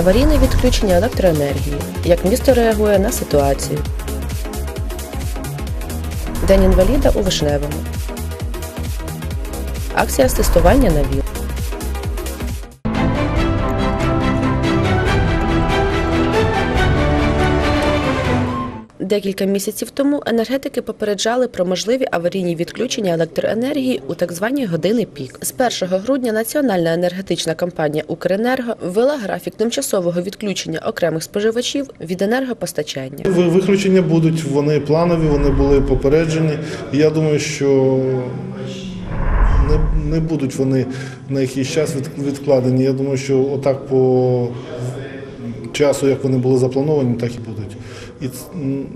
Аварійне відключення електроенергії. Як місто реагує на ситуацію. День інваліда у Вишневому. Акція з тестування на ВІЛ. Декілька місяців тому енергетики попереджали про можливі аварійні відключення електроенергії у так звані години пік. З 1 грудня Національна енергетична компанія Укренерго ввела графік тимчасового відключення окремих споживачів від енергопостачання. Ви- Виключення будуть, вони планові, вони були попереджені. Я думаю, що не, будуть вони на якийсь час відкладені. Я думаю, що отак по часу, як вони були заплановані, так і будуть. І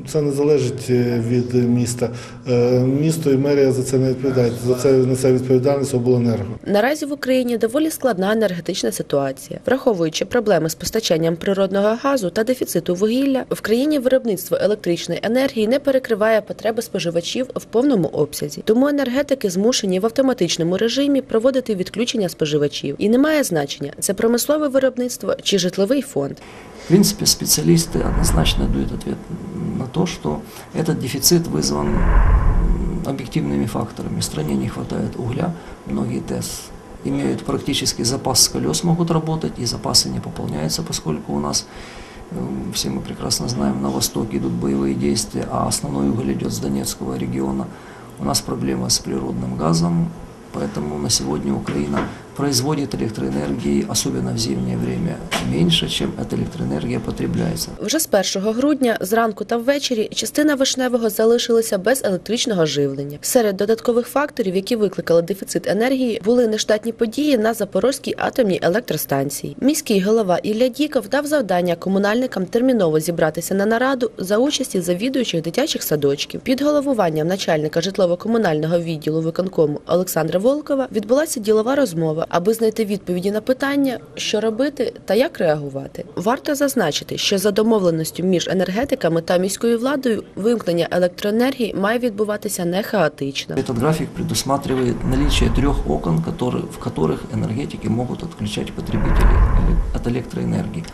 це не залежить е, від міста. Е, Місто і мерія за це не відповідають. За це несе відповідальність обленерго. Наразі в Україні доволі складна енергетична ситуація, враховуючи проблеми з постачанням природного газу та дефіциту вугілля, в країні виробництво електричної енергії не перекриває потреби споживачів в повному обсязі. Тому енергетики змушені в автоматичному режимі проводити відключення споживачів. І немає значення, це промислове виробництво чи житловий фонд. В принципе, специалисты однозначно дают ответ на то, что этот дефицит вызван объективными факторами. В стране не хватает угля, многие ТЭС имеют практически запас колес, могут работать, и запасы не пополняются, поскольку у нас, э, все мы прекрасно знаем, на востоке идут боевые действия, а основной уголь идет с Донецкого региона. У нас проблема с природным газом, поэтому на сегодня Украина производит электроэнергии, особенно в зимнее время, меньше, чем эта электроэнергия потребляется. Вже з 1 грудня зранку та ввечері частина вишневого залишилася без електричного живлення. Серед додаткових факторів, які викликали дефіцит енергії, були нештатні події на Запорозькій атомній електростанції. Міський голова Ілля Діков дав завдання комунальникам терміново зібратися на нараду за участі завідуючих дитячих садочків. Під головуванням начальника житлово-комунального відділу виконкому Олександра Волкова відбулася ділова розмова, аби знайти відповіді на питання, що робити та як реагувати. Варто зазначити, що за домовленістю між енергетиками та міською владою вимкнення електроенергії має відбуватися не хаотично. Цей графік предусматриває наліччя трьох окон, в яких енергетики можуть відключати потребителів від електроенергії.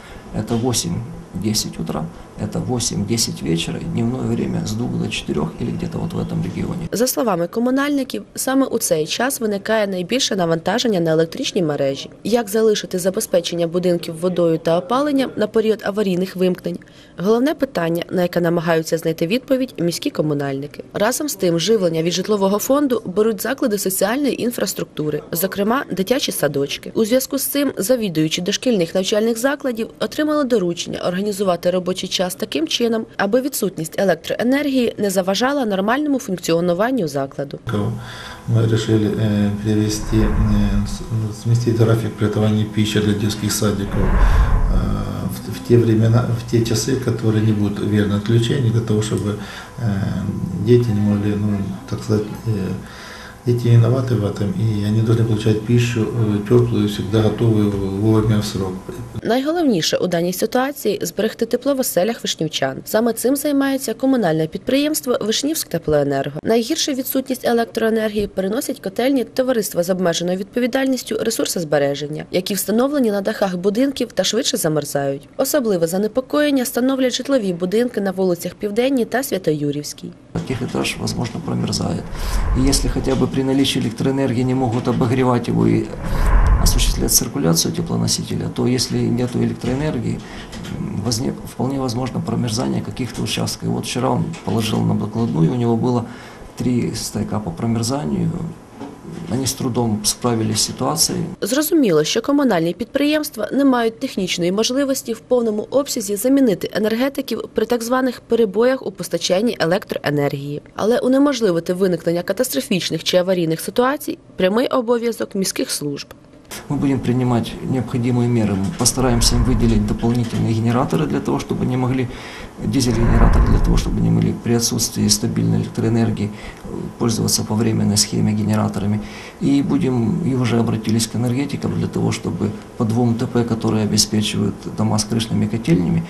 Це 8 10 утра, это 8-10 вечера и дневное время с 2 до 4 или где-то вот в этом регионе. За словами комунальників, саме у цей час виникає найбільше навантаження на електричні мережі. Як залишити забезпечення будинків водою та опаленням на період аварійних вимкнень? Головне питання, на яке намагаються знайти відповідь міські комунальники. Разом з тим, живлення від житлового фонду беруть заклади соціальної інфраструктури, зокрема дитячі садочки. У зв'язку з цим завідуючі дошкільних навчальних закладів отримали доручення організації організувати робочий час таким чином, аби відсутність електроенергії не заважала нормальному функціонуванню закладу. Мы решили э, перевести, э, с- ну, сместить график приготовления пищи для детских садиков э, в, в те времена, в те часы, которые не будут верно отключения, для того, чтобы э, дети не могли, ну, так сказать, э, дети не виноваты в этом, и они должны получать пищу э, теплую, всегда готовую вовремя в срок. Найголовніше у даній ситуації зберегти тепло в оселях вишнівчан. Саме цим займається комунальне підприємство Вишнівськ теплоенерго. Найгірше відсутність електроенергії переносять котельні товариства з обмеженою відповідальністю ресурсозбереження, які встановлені на дахах будинків та швидше замерзають. Особливе занепокоєння становлять житлові будинки на вулицях Південній та Святоюрівській. Таких этаж, возможно, промерзает. И если хотя бы при наличии электроэнергии не могут обогревать его и осуществлять циркуляцию теплоносителя, то если нет электроэнергии, м, возне- вполне возможно промерзание каких-то участков. И вот вчера он положил на докладную, у него было три стайка по промерзанию. Они с трудом справились с ситуацией. Зрозуміло, що комунальні підприємства не мають технічної можливості в повному обсязі замінити енергетиків при так званих перебоях у постачанні електроенергії, але унеможливити виникнення катастрофічних чи аварійних ситуацій прямий обов'язок міських служб. Мы будем принимать необходимые меры. Мы постараемся им выделить дополнительные генераторы для того, чтобы они могли, дизель-генераторы для того, чтобы они могли при отсутствии стабильной электроэнергии пользоваться по временной схеме генераторами. И будем, и уже обратились к энергетикам для того, чтобы по двум ТП, которые обеспечивают дома с крышными котельнями,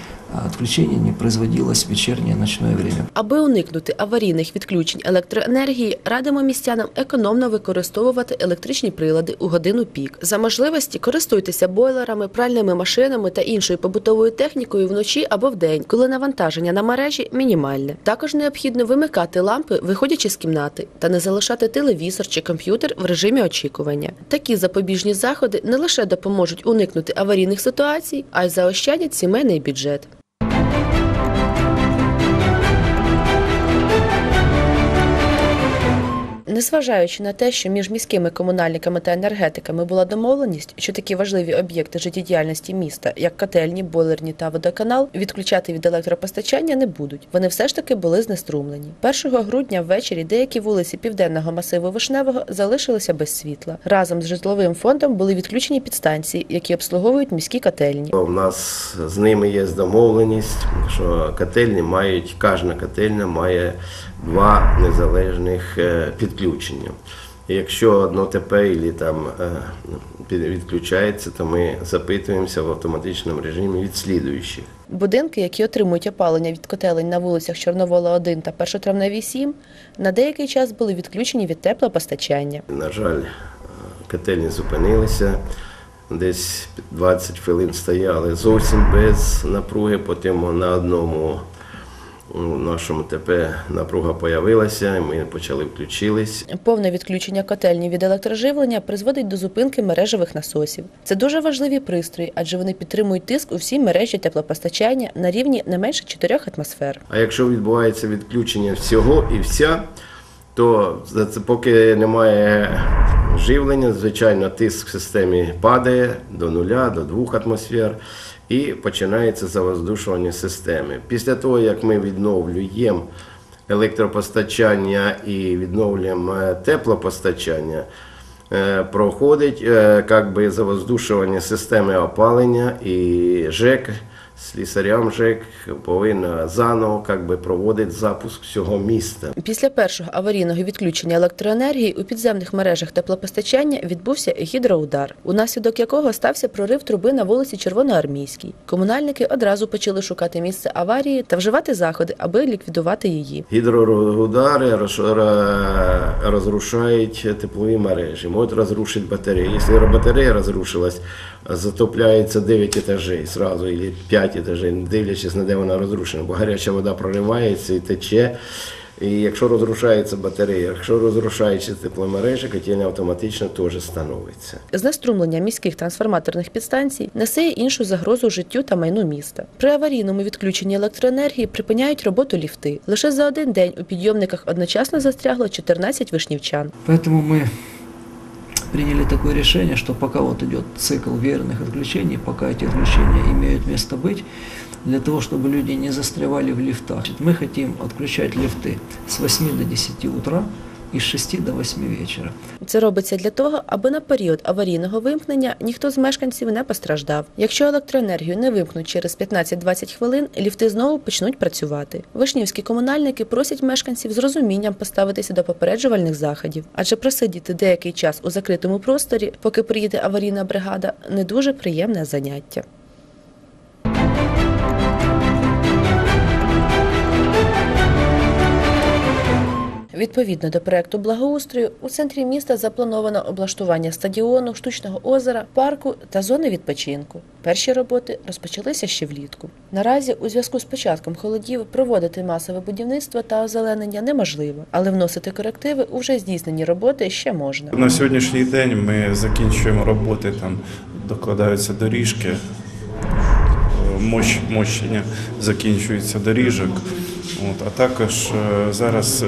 отключение не производилось в вечернее ночное время. Аби уникнути аварійних відключень електроенергії, радимо містянам економно використовувати електричні прилади у годину пік. За можливості користуйтеся бойлерами, пральними машинами та іншою побутовою технікою вночі або вдень, коли навантаження на мережі мінімальне. Також необхідно вимикати лампи, виходячи з кімнати, та не залишати телевізор чи комп'ютер в режимі очікування. Такі запобіжні заходи не лише допоможуть уникнути аварійних ситуацій, а й заощадять сімейний бюджет. Незважаючи на те, що між міськими комунальниками та енергетиками була домовленість, що такі важливі об'єкти життєдіяльності міста, як котельні, бойлерні та водоканал, відключати від електропостачання не будуть. Вони все ж таки були знеструмлені. 1 грудня ввечері деякі вулиці південного масиву Вишневого залишилися без світла. Разом з житловим фондом були відключені підстанції, які обслуговують міські котельні. У нас з ними є домовленість, що котельні мають, кожна котельня має два незалежних е, підключення. Якщо одно ТП або там е, відключається, то ми запитуємося в автоматичному режимі від слідуючих. Будинки, які отримують опалення від котелень на вулицях Чорновола 1 та Першотравневій 7, на деякий час були відключені від теплопостачання. На жаль, е, котельні зупинилися. Десь 20 хвилин стояли зовсім без напруги, потім на одному м, нашому ТП напруга появилася, ми почали включились. Повне відключення котельні від електроживлення призводить до зупинки мережевих насосів. Це дуже важливі пристрої, адже вони підтримують тиск у всій мережі теплопостачання на рівні не менше 4 атмосфер. А якщо відбувається відключення всього і вся, то поки немає живлення, звичайно, тиск в системі падає до нуля, до 2 атмосфер і починається завоздушування системи. Після того, як ми відновлюємо електропостачання і відновлюємо е, теплопостачання, е, проходить е, как би, завоздушування системи опалення і ЖЕК, слісарям ЖЕК повинна заново как би, проводити запуск всього міста. Після першого аварійного відключення електроенергії у підземних мережах теплопостачання відбувся гідроудар, унаслідок якого стався прорив труби на вулиці Червоноармійській. Комунальники одразу почали шукати місце аварії та вживати заходи, аби ліквідувати її. Гідроудари роз- розрушають теплові мережі, можуть розрушити батареї. Якщо батарея розрушилась, затопляється 9 етажей сразу, або 5 етажей, не дивлячись на де вона розрушена, бо гаряча вода проривається і тече. І якщо розрушається батарея, якщо розрушаються тепломережі, котельня автоматично теж становиться. Знеструмлення міських трансформаторних підстанцій несе іншу загрозу життю та майну міста. При аварійному відключенні електроенергії припиняють роботу ліфти. Лише за один день у підйомниках одночасно застрягло 14 вишнівчан. Поэтому мы приняли такое решение, что пока вот идет цикл верных отключений, пока эти отключения имеют место быть, для того, чтобы люди не застревали в лифтах, мы хотим отключать лифты с 8 до 10 утра с 6 до 8 вечера. Це робиться для того, аби на період аварійного вимкнення ніхто з мешканців не постраждав. Якщо електроенергію не вимкнуть через 15-20 хвилин, ліфти знову почнуть працювати. Вишнівські комунальники просять мешканців з розумінням поставитися до попереджувальних заходів, адже просидіти деякий час у закритому просторі, поки приїде аварійна бригада, не дуже приємне заняття. Відповідно до проекту благоустрою, у центрі міста заплановано облаштування стадіону, штучного озера, парку та зони відпочинку. Перші роботи розпочалися ще влітку. Наразі, у зв'язку з початком холодів, проводити масове будівництво та озеленення неможливо, але вносити корективи у вже здійснені роботи ще можна. На сьогоднішній день ми закінчуємо роботи, там докладаються доріжки, мощ, мощення закінчується доріжок. От, а також е, зараз е,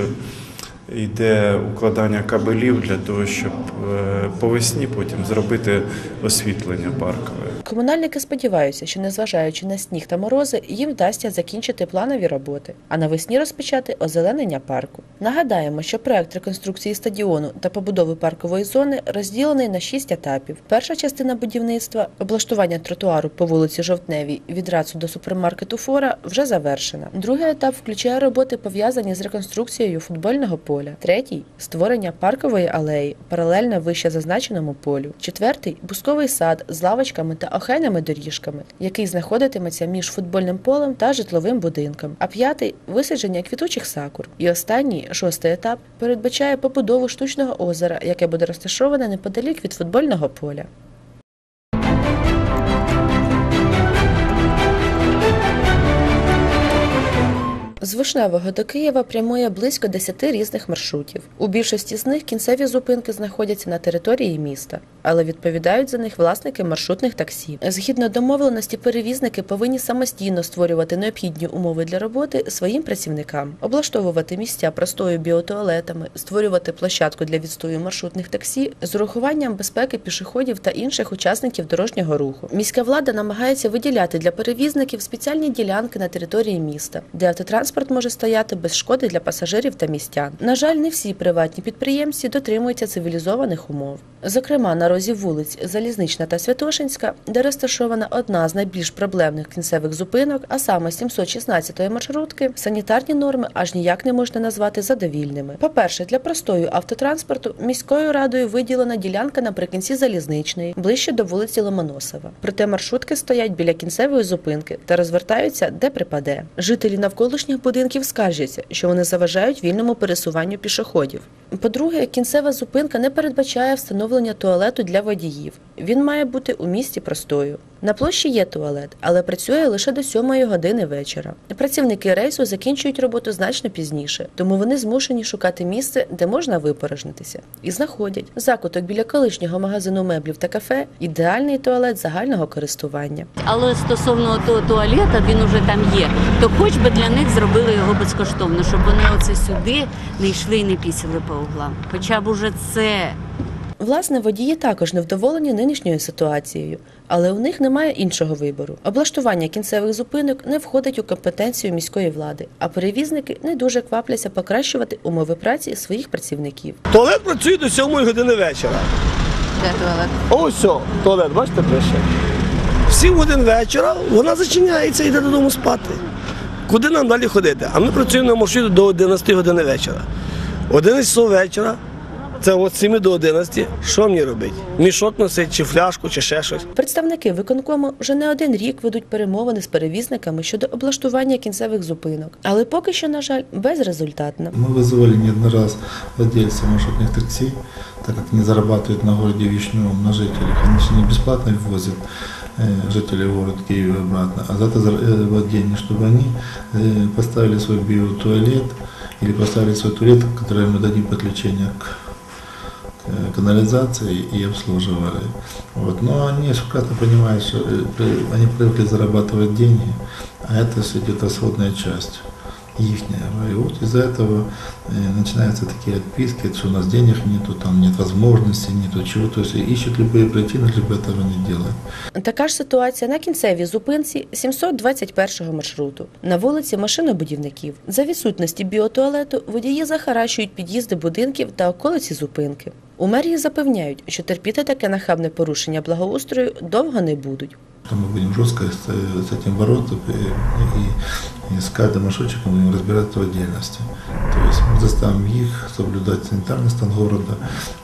йде укладання кабелів для того, щоб е, по весні потім зробити освітлення паркове. Комунальники сподіваються, що незважаючи на сніг та морози, їм вдасться закінчити планові роботи, а навесні розпочати озеленення парку. Нагадаємо, що проект реконструкції стадіону та побудови паркової зони розділений на шість етапів. Перша частина будівництва облаштування тротуару по вулиці Жовтневій від Рацу до супермаркету Фора вже завершена. Другий етап включає роботи пов'язані з реконструкцією футбольного поля. Третій створення паркової алеї, паралельно вище зазначеному полю. Четвертий бусковий сад з лавочками та охайними доріжками, який знаходитиметься між футбольним полем та житловим будинком. А п'ятий висадження квітучих сакур. І останній, шостий етап, передбачає побудову штучного озера, яке буде розташоване неподалік від футбольного поля. З Вишневого до Києва прямує близько 10 різних маршрутів. У більшості з них кінцеві зупинки знаходяться на території міста, але відповідають за них власники маршрутних таксі. Згідно домовленості, перевізники повинні самостійно створювати необхідні умови для роботи своїм працівникам, облаштовувати місця простою біотуалетами, створювати площадку для відстою маршрутних таксі з урахуванням безпеки пішоходів та інших учасників дорожнього руху. Міська влада намагається виділяти для перевізників спеціальні ділянки на території міста, де автотранспорт може стояти без шкоди для пасажирів та містян. На жаль, не всі приватні підприємці дотримуються цивілізованих умов. Зокрема, на розі вулиць Залізнична та Святошинська, де розташована одна з найбільш проблемних кінцевих зупинок, а саме 716-ї маршрутки, санітарні норми аж ніяк не можна назвати задовільними. По-перше, для простою автотранспорту міською радою виділена ділянка наприкінці залізничної, ближче до вулиці Ломоносова. Проте маршрутки стоять біля кінцевої зупинки та розвертаються де припаде. Жителі навколишніх будинків скаржаться, що вони заважають вільному пересуванню пішоходів. По-друге, кінцева зупинка не передбачає встановлення туалету для водіїв. Він має бути у місті простою. На площі є туалет, але працює лише до 7 години вечора. Працівники рейсу закінчують роботу значно пізніше, тому вони змушені шукати місце, де можна випорожнитися, і знаходять закуток біля колишнього магазину меблів та кафе ідеальний туалет загального користування. Але стосовно того туалета, він уже там є. То хоч би для них зробили його безкоштовно, щоб вони оце сюди не йшли і не пісили по углам. Хоча б уже це Власне, водії також невдоволені нинішньою ситуацією, але у них немає іншого вибору. Облаштування кінцевих зупинок не входить у компетенцію міської влади, а перевізники не дуже квапляться покращувати умови праці своїх працівників. Туалет працює до 7 години вечора. де туалет. Ось о, туалет, бачите, пише. В 7 годин вечора вона зачиняється і йде додому спати. Куди нам далі ходити? А ми працюємо на маршруті до 11 години вечора. 11 часов вечора, це от з 7 до 11. Що мені робити? Мішок носить, чи фляжку, чи ще щось. Представники виконкому вже не один рік ведуть перемовини з перевізниками щодо облаштування кінцевих зупинок, але поки що, на жаль, безрезультатно. Мы вызывали не один раз владельцев маршрутных такси, так как они зарабатывают на городе Вишневом, на жителях. Они же не бесплатно возят э, жителей в город Киев и обратно, а за это зарабатывают деньги, чтобы они э, поставили свой биотуалет или поставили свой туалет, который мы дадим подключение к к канализации и обслуживали. Вот. Но они прекрасно понимают, что э, при- они привыкли зарабатывать деньги, а это все идет расходная часть ихняя. И вот из-за этого э, начинаются такие отписки, что у нас денег нету, там нет возможности, нету чего. То есть ищут любые причины, чтобы этого не делать. Така ж ситуація на кінцевій зупинці 721 маршруту на вулиці машинобудівників. За відсутності біотуалету водії захаращують під'їзди будинків та околиці зупинки. У мерії запевняють, що терпіти таке нахабне порушення благоустрою довго не будуть. Что мы будем жестко с, э, с этим бороться и, и, и с каждым маршрутчиком будем разбираться в отдельности. То есть мы заставим их соблюдать санитарный стан города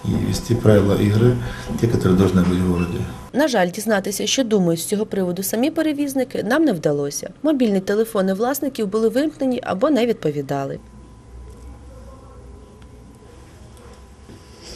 и вести правила игры, те, которые должны быть в городе. На жаль, дізнатися, що думають з цього приводу самі перевізники, нам не вдалося. Мобільні телефони власників були вимкнені або не відповідали.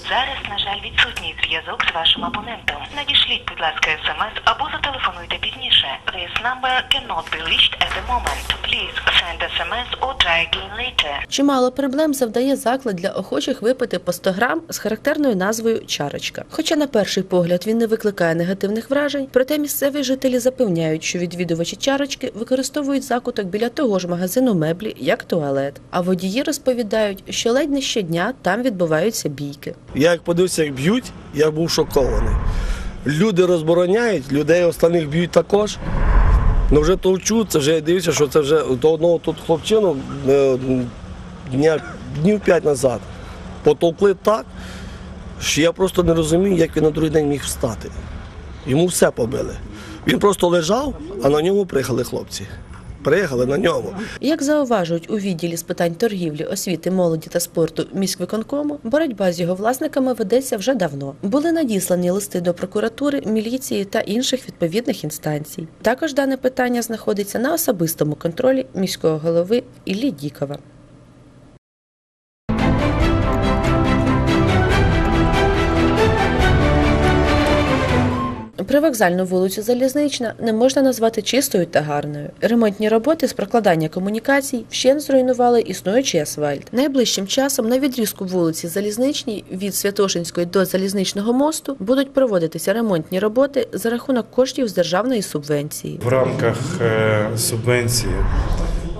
Зараз, на жаль, відсутній зв'язок з вашим абонентом. Надішліть, будь ласка, смс або зателефонуйте пізніше. This number cannot be reached at the moment. Please send SMS or try again later. Чимало проблем завдає заклад для охочих випити по 100 грам з характерною назвою чарочка. Хоча на перший погляд він не викликає негативних вражень, проте місцеві жителі запевняють, що відвідувачі чарочки використовують закуток біля того ж магазину меблі, як туалет. А водії розповідають, що ледь не щодня там відбуваються бійки. Я як подивився, як б'ють, я був шокований. Люди розбороняють, людей останніх б'ють також. Ну вже товчу, це вже я дивлюся, що це вже до одного тут хлопчину е, дня, днів п'ять назад потовкли так, що я просто не розумію, як він на другий день міг встати. Йому все побили. Він просто лежав, а на ньому приїхали хлопці. Приїхали на ньому. Як зауважують у відділі з питань торгівлі, освіти, молоді та спорту міськвиконкому, боротьба з його власниками ведеться вже давно. Були надіслані листи до прокуратури, міліції та інших відповідних інстанцій. Також дане питання знаходиться на особистому контролі міського голови Іллі Дікова. Привокзальну вулицю Залізнична не можна назвати чистою та гарною. Ремонтні роботи з прокладання комунікацій вщент зруйнували існуючий асфальт. Найближчим часом на відрізку вулиці Залізничній від Святошинської до Залізничного мосту будуть проводитися ремонтні роботи за рахунок коштів з державної субвенції. В рамках е, субвенції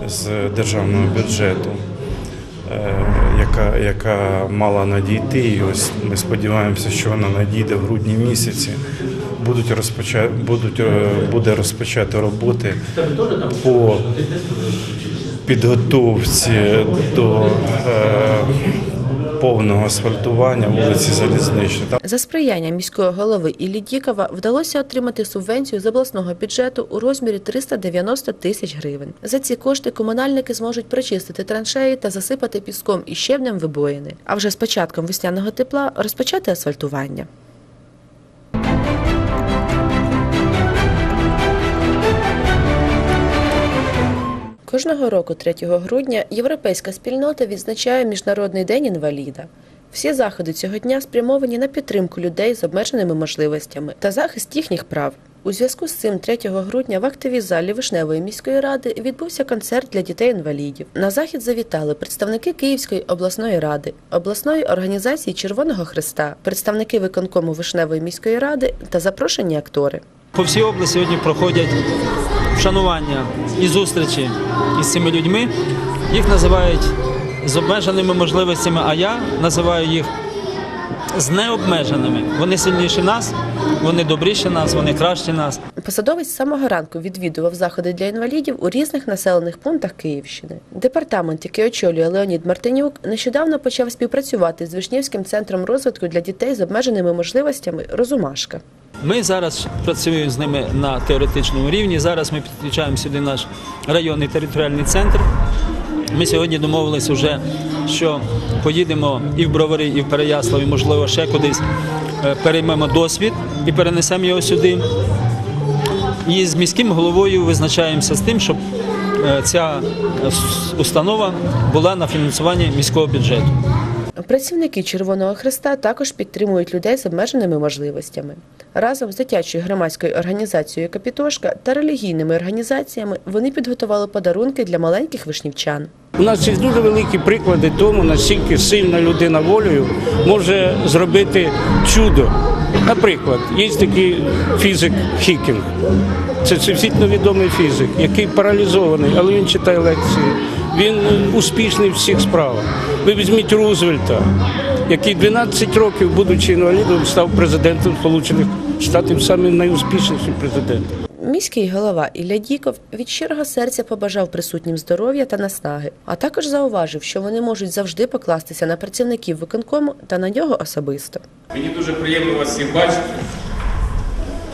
з державного бюджету, е, яка, яка мала надійти, і ось ми сподіваємося, що вона надійде в грудні місяці. Будуть розпоча... будуть, е, буде розпочати роботи по підготовці до е, повного асфальтування вулиці Залізничної. За сприяння міського голови Іллі Дікова вдалося отримати субвенцію з обласного бюджету у розмірі 390 тисяч гривень. За ці кошти комунальники зможуть прочистити траншеї та засипати піском і щебнем вибоїни. А вже з початком весняного тепла розпочати асфальтування. Кожного року, 3 грудня, європейська спільнота відзначає Міжнародний день інваліда. Всі заходи цього дня спрямовані на підтримку людей з обмеженими можливостями та захист їхніх прав. У зв'язку з цим 3 грудня в актовій залі Вишневої міської ради відбувся концерт для дітей-інвалідів. На захід завітали представники Київської обласної ради, обласної організації Червоного Христа, представники виконкому Вишневої міської ради та запрошені актори. По всій області сьогодні проходять вшанування і зустрічі із цими людьми. Їх називають з обмеженими можливостями, а я називаю їх з необмеженими. Вони сильніші нас, вони добріші нас, вони кращі нас. Посадовець з самого ранку відвідував заходи для інвалідів у різних населених пунктах Київщини. Департамент, який очолює Леонід Мартинюк, нещодавно почав співпрацювати з Вишнівським центром розвитку для дітей з обмеженими можливостями Розумашка. Ми зараз працюємо з ними на теоретичному рівні. Зараз ми підключаємо сюди наш районний територіальний центр. Ми сьогодні домовилися вже, що поїдемо і в Бровари, і в Переяслав, і, можливо, ще кудись е, переймемо досвід і перенесемо його сюди. І з міським головою визначаємося з тим, щоб е, ця е, установа була на фінансуванні міського бюджету. Працівники Червоного Христа також підтримують людей з обмеженими можливостями. Разом з дитячою громадською організацією Капітошка та релігійними організаціями вони підготували подарунки для маленьких вишнівчан. У нас є дуже великі приклади тому, наскільки сильна людина волею може зробити чудо. Наприклад, є такий фізик Хікінг. Це всесвітньо відомий фізик, який паралізований, але він читає лекції. Він успішний в всіх справах. Ви візьміть Рузвельта, який 12 років, будучи інвалідом, став президентом Сполучених Штатів, самим найуспішнішим президентом. Міський голова Ілля Діков від щирого серця побажав присутнім здоров'я та наснаги, а також зауважив, що вони можуть завжди покластися на працівників виконкому та на нього особисто. Мені дуже приємно вас всіх бачити.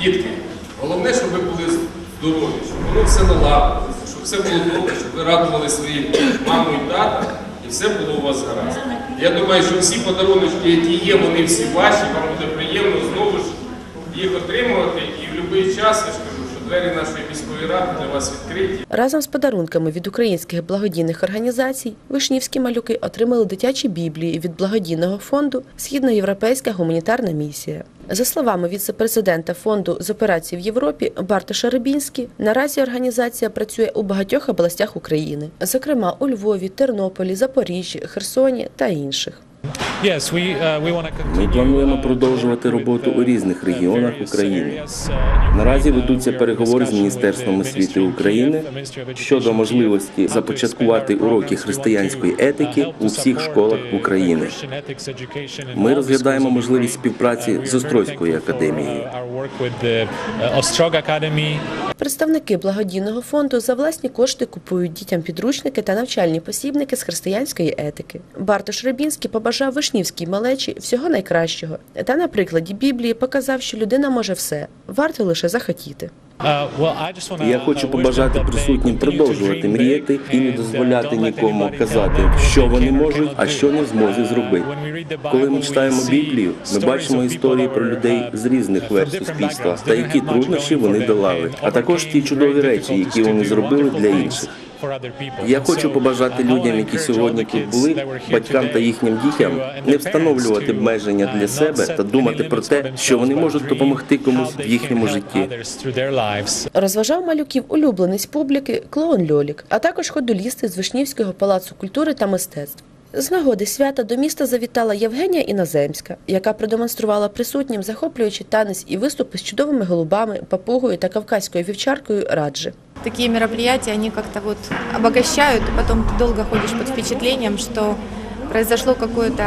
Дітки, головне, щоб ви були здорові, щоб воно все налагодилося, щоб все було добре, щоб ви радували своїм маму і тата, і все було у вас гаразд. Я думаю, що всі подарунки, які є, вони всі ваші, вам буде приємно знову ж їх отримувати. І в будь-який час, двері нашої міської ради для вас відкриті. Разом з подарунками від українських благодійних організацій вишнівські малюки отримали дитячі біблії від благодійного фонду Східноєвропейська гуманітарна місія. За словами віце-президента фонду з операцій в Європі Барта Рибінський, наразі організація працює у багатьох областях України, зокрема у Львові, Тернополі, Запоріжжі, Херсоні та інших. Ми плануємо продовжувати роботу у різних регіонах України. Наразі ведуться переговори з Міністерством освіти України щодо можливості започаткувати уроки християнської етики у всіх школах України. Ми розглядаємо можливість співпраці з Острозькою академією. Представники благодійного фонду за власні кошти купують дітям підручники та навчальні посібники з християнської етики. Бартош Рибінський побажав вишнівській малечі всього найкращого та на прикладі Біблії показав, що людина може все, варто лише захотіти. Я хочу побажати присутнім продовжувати мріяти і не дозволяти нікому казати, що вони можуть, а що не змозі зробити. Коли ми читаємо Біблію, ми бачимо історії про людей з різних верств суспільства та які труднощі вони долали, а також ті чудові речі, які вони зробили для інших. Я хочу побажати людям, які сьогодні тут були, батькам та їхнім дітям, не встановлювати обмеження для себе та думати про те, що вони можуть допомогти комусь в їхньому житті. Розважав малюків улюбленець публіки клоун Льолік, а також ходолісти з Вишнівського палацу культури та мистецтв. З нагоди свята до міста завітала Євгенія Іноземська, яка продемонструвала присутнім захоплюючий танець і виступи з чудовими голубами, папугою та кавказькою вівчаркою Раджи. Такие мероприятия, они как-то вот обогащают, и потом ты долго ходишь под впечатлением, что произошло какое-то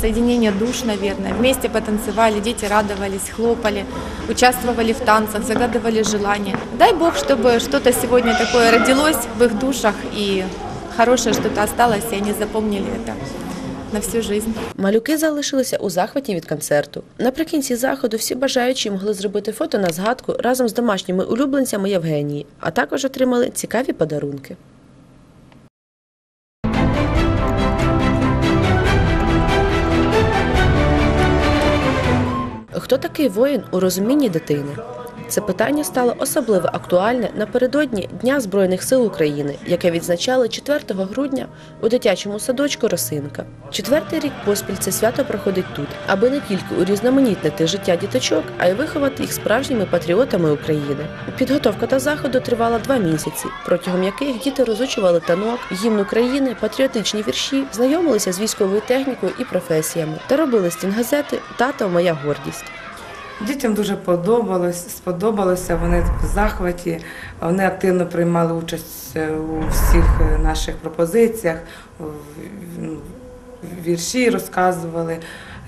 соединение душ, наверное. Вместе потанцевали, дети радовались, хлопали, участвовали в танцах, загадывали желания. Дай Бог, чтобы что-то сегодня такое родилось в их душах, и хорошее что-то осталось, и они запомнили это на всю жизнь. Малюки залишилися у захваті від концерту. Наприкінці заходу всі бажаючі могли зробити фото на згадку разом з домашніми улюбленцями Євгенії, а також отримали цікаві подарунки. Хто такий воїн у розумінні дитини? Це питання стало особливо актуальне напередодні Дня Збройних сил України, яке відзначали 4 грудня у дитячому садочку Росинка. Четвертий рік поспіль це свято проходить тут, аби не тільки урізноманітнити життя діточок, а й виховати їх справжніми патріотами України. Підготовка до заходу тривала два місяці, протягом яких діти розучували танок, гімн України, патріотичні вірші, знайомилися з військовою технікою і професіями та робили стінгазети Тато моя гордість. Дітям дуже подобалось, сподобалося, вони в захваті, вони активно приймали участь е, у всіх е, наших пропозиціях, в- вірші розказували,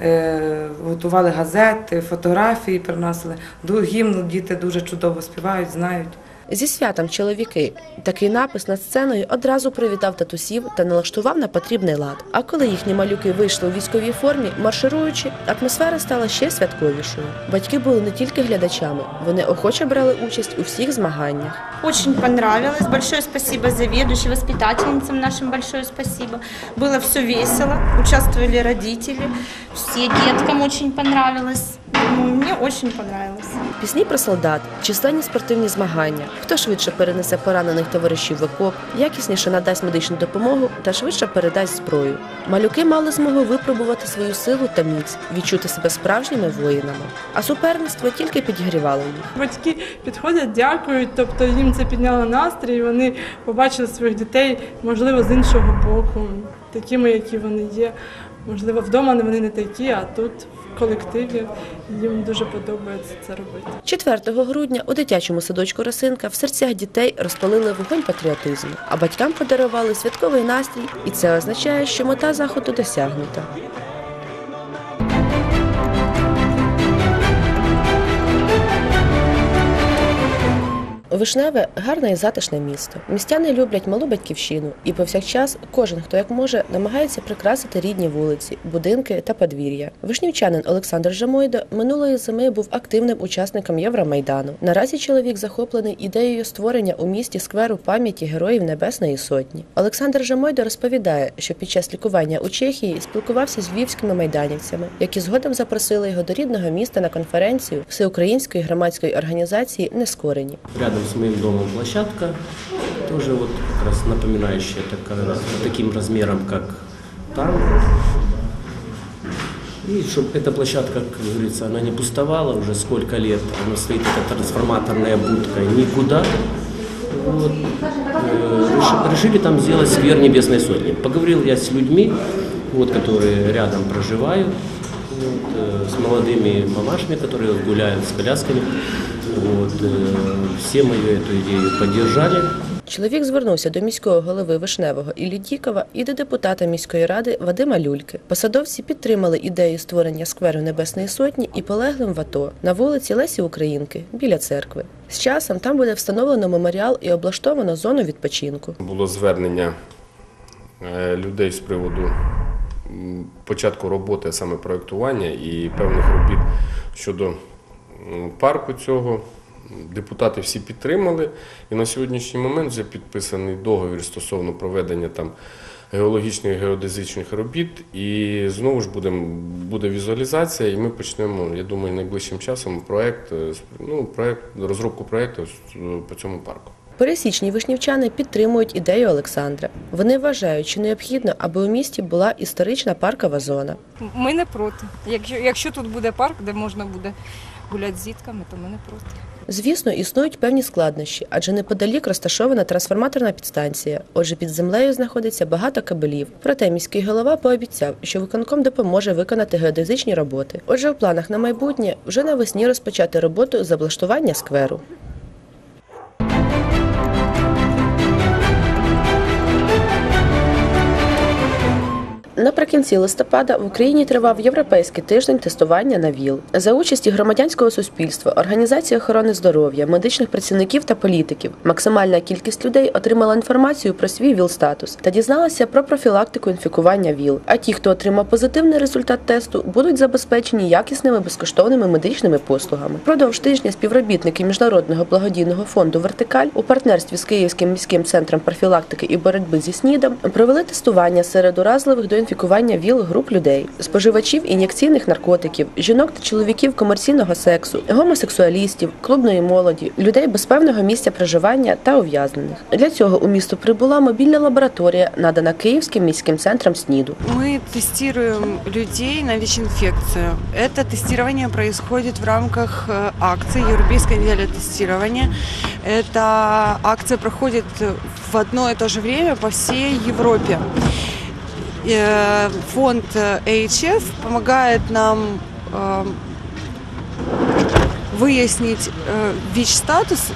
е, готували газети, фотографії приносили. Гімн діти дуже чудово співають, знають. Зі святом чоловіки такий напис над сценою одразу привітав татусів та налаштував на потрібний лад. А коли їхні малюки вийшли у військовій формі, маршируючи, атмосфера стала ще святковішою. Батьки були не тільки глядачами, вони охоче брали участь у всіх змаганнях. Очень понравилось. Большое спасибо заведующей, воспитательницам нашим большое спасибо. Было все весело. Участвовали родители. Все деткам очень понравилось. Мне очень понравилось. Пісні про солдат, численні спортивні змагання, хто швидше перенесе поранених товаришів в окоп, якісніше надасть медичну допомогу та швидше передасть зброю. Малюки мали змогу випробувати свою силу та міць, відчути себе справжніми воїнами. А суперництво тільки підігрівало їх. Батьки підходять, дякують, тобто їм це підняло настрій, вони побачили своїх дітей, можливо, з іншого боку, такими, які вони є. Можливо, вдома вони не такі, а тут колективі їм дуже подобається це робити. 4 грудня у дитячому садочку Росинка в серцях дітей розпалили вогонь патріотизму, а батькам подарували святковий настрій, і це означає, що мета заходу досягнута. Вишневе гарне і затишне місто. Містяни люблять малу батьківщину, і повсякчас кожен, хто як може, намагається прикрасити рідні вулиці, будинки та подвір'я. Вишнівчанин Олександр Жамойда минулої зими був активним учасником Євромайдану. Наразі чоловік захоплений ідеєю створення у місті скверу пам'яті героїв Небесної Сотні. Олександр Жамойда розповідає, що під час лікування у Чехії спілкувався з львівськими майданівцями, які згодом запросили його до рідного міста на конференцію всеукраїнської громадської організації Нескорені. Рядом с моим домом площадка, тоже вот как раз напоминающая такая, таким размером, как там. И чтобы эта площадка, как говорится, она не пустовала уже сколько лет, она стоит, эта трансформаторная будка, никуда. Вот. Э, реши- Решили там сделать сквер Небесной Сотни. Поговорил я с людьми, вот, которые рядом проживают, вот, э, с молодыми мамашами, которые вот гуляют с колясками. Вот, э, все мою эту идею поддержали. Чоловік звернувся до міського голови Вишневого Іллі Дікова і до депутата міської ради Вадима Люльки. Посадовці підтримали ідею створення скверу Небесної Сотні і полеглим в АТО на вулиці Лесі Українки біля церкви. З часом там буде встановлено меморіал і облаштовано зону відпочинку. Було звернення е, людей з приводу м, початку роботи, саме проєктування і певних робіт щодо парку цього. Депутати всі підтримали, і на сьогоднішній момент вже підписаний договір стосовно проведення там геологічних геодезичних робіт. І знову ж будем, буде візуалізація, і ми почнемо, я думаю, найближчим часом проект, е, ну, проект, розробку проєкту по цьому парку. Пересічні вишнівчани підтримують ідею Олександра. Вони вважають, що необхідно, аби у місті була історична паркова зона. Ми не проти. Якщо, якщо тут буде парк, де можна буде гуляти з дітками, то ми не проти. Звісно, існують певні складнощі, адже неподалік розташована трансформаторна підстанція. Отже, під землею знаходиться багато кабелів. Проте міський голова пообіцяв, що виконком допоможе виконати геодезичні роботи. Отже, в планах на майбутнє вже навесні розпочати роботу з облаштування скверу. Наприкінці листопада в Україні тривав європейський тиждень тестування на ВІЛ за участі громадянського суспільства, організації охорони здоров'я, медичних працівників та політиків. Максимальна кількість людей отримала інформацію про свій ВІЛ-статус та дізналася про профілактику інфікування ВІЛ. А ті, хто отримав позитивний результат тесту, будуть забезпечені якісними безкоштовними медичними послугами. Продовж тижня співробітники міжнародного благодійного фонду Вертикаль у партнерстві з Київським міським центром профілактики і боротьби зі СНІДом провели тестування серед уразливих до інфікування ВІЛ груп людей, споживачів ін'єкційних наркотиків, жінок та чоловіків комерційного сексу, гомосексуалістів, клубної молоді, людей без певного місця проживання та ув'язнених. Для цього у місто прибула мобільна лабораторія, надана Київським міським центром СНІДу. Мы тестируем людей на ВИЧ-инфекцию. Это тестирование происходит в рамках э, акции Европейская неделя тестирования. Эта акция проходит в одно и то же время по всей Европе. Э, Фонд э, AHF помогает нам э, выяснить э, ВИЧ-статус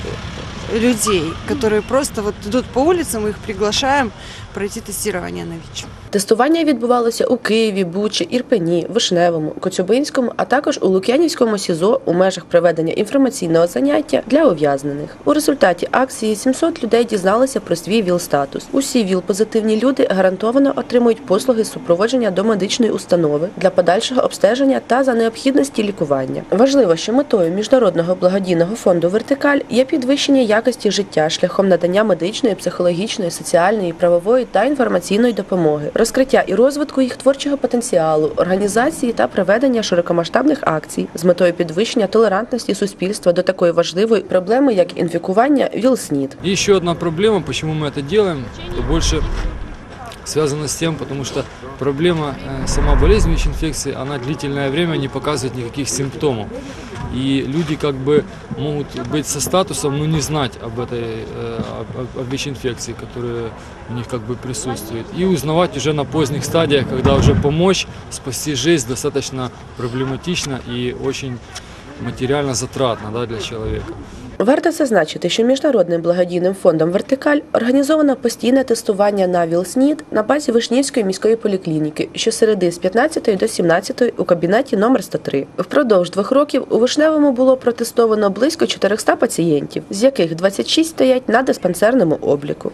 людей, которые просто вот идут по улицам, мы их приглашаем пройти тестирование на ВИЧ. Тестування відбувалося у Києві, Бучі, Ірпені, Вишневому, Коцюбинському, а також у Лук'янівському СІЗО у межах проведення інформаційного заняття для ув'язнених. У результаті акції 700 людей дізналися про свій ВІЛ-статус. Усі ВІЛ-позитивні люди гарантовано отримують послуги супроводження до медичної установи для подальшого обстеження та за необхідності лікування. Важливо, що метою міжнародного благодійного фонду Вертикаль є підвищення якості життя шляхом надання медичної, психологічної, соціальної, правової та інформаційної допомоги, розкриття і розвитку їх творчого потенціалу, організації та проведення широкомасштабних акцій з метою підвищення толерантності суспільства до такої важливої проблеми, як інфікування ВІЛ-СНІД. И еще одна проблема, почему мы это делаем, это больше связано с тем, потому что проблема, э, сама болезнь ВИЧ-инфекции, она длительное время не показывает никаких симптомов. И люди как бы могут быть со статусом, но не знать об этой э, об- об- об ВИЧ-инфекции, которая у них как бы присутствует. И узнавать уже на поздних стадиях, когда уже помочь, спасти жизнь достаточно проблематично и очень материально затратно да, для человека. Варто зазначити, що міжнародним благодійним фондом Вертикаль організовано постійне тестування на ВІЛ-СНІД на базі Вишнівської міської поліклініки що середи з 15 до 17 у кабінеті номер 103. Впродовж двох років у Вишневому було протестовано близько 400 пацієнтів, з яких 26 стоять на диспансерному обліку.